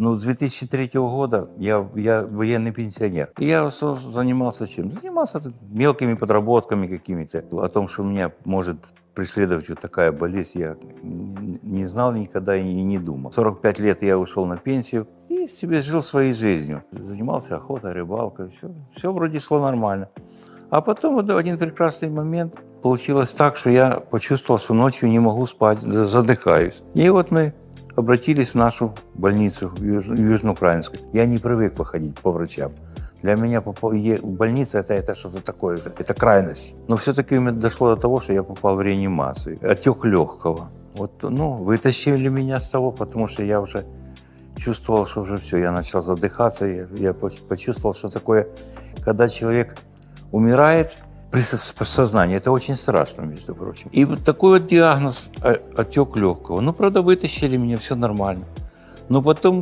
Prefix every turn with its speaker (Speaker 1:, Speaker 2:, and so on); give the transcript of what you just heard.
Speaker 1: Ну, с 2003 года я, я военный пенсионер. И я занимался чем? Занимался мелкими подработками какими-то. О том, что меня может преследовать вот такая болезнь, я не знал никогда и не думал. 45 лет я ушел на пенсию и себе жил своей жизнью. Занимался охотой, рыбалкой, все, все вроде шло нормально. А потом в один прекрасный момент получилось так, что я почувствовал, что ночью не могу спать, за- задыхаюсь. И вот мы обратились в нашу больницу в Юж- в Южноукраинской. Я не привык походить по врачам. Для меня больница это, это что-то такое, уже, это крайность. Но все-таки дошло до того, что я попал в реанимацию. Отек легкого. Вот, ну, вытащили меня с того, потому что я уже чувствовал, что уже все, я начал задыхаться, я, я по- почувствовал, что такое, когда человек умирает при со- сознании. Это очень страшно, между прочим. И вот такой вот диагноз, э, отек легкого. Ну, правда, вытащили меня, все нормально. Но потом